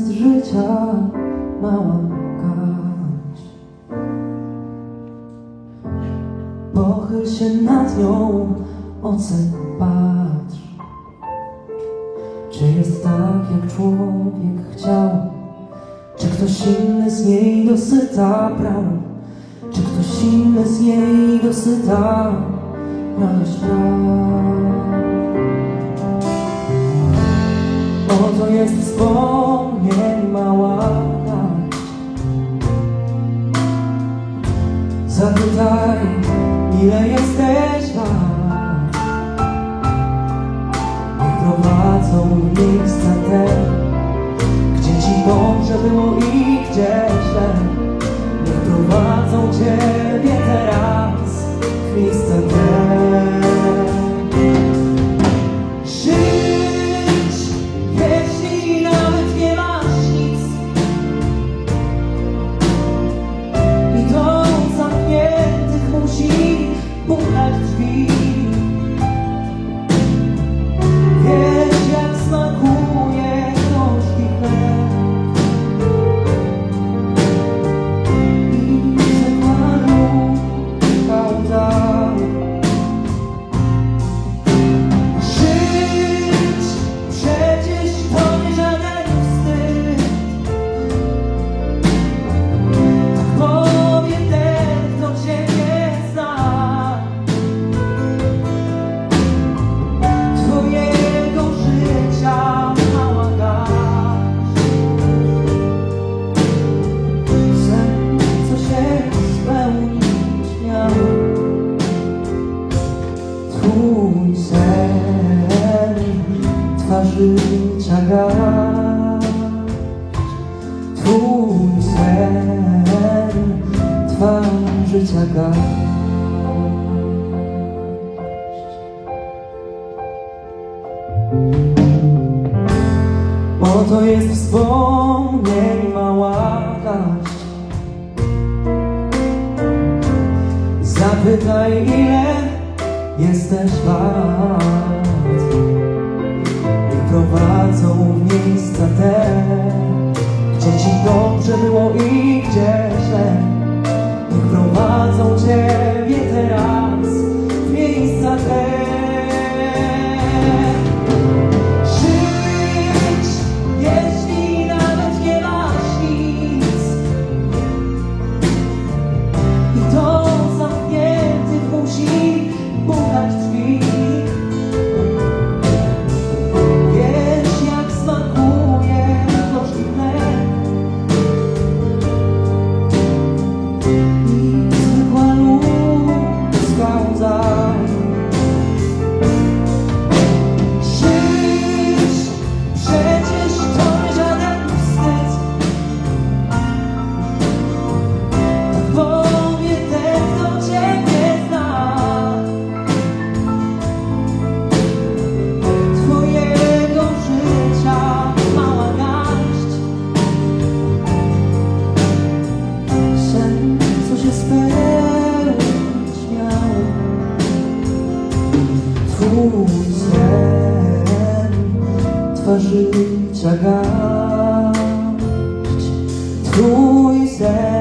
jest życia mała garść. Pochyl się nad nią, ocen patrz. Czy jest tak, jak człowiek chciał? Czy ktoś inny z niej dosyta brał? Czy ktoś inny z niej dosyta radość brał? Zapytaj, ile jesteś wart. Niech prowadzą miejsca te, gdzie ci dobrze było You. Życia garść Twój sen, twa życia garść Oto jest wspomnień mała garść. Zapytaj ile jesteś wart miejsca te Gdzie ci dobrze było i gdzie źle. Niech prowadzą ciebie teraz Twój sen, twa życia garść Twój sen,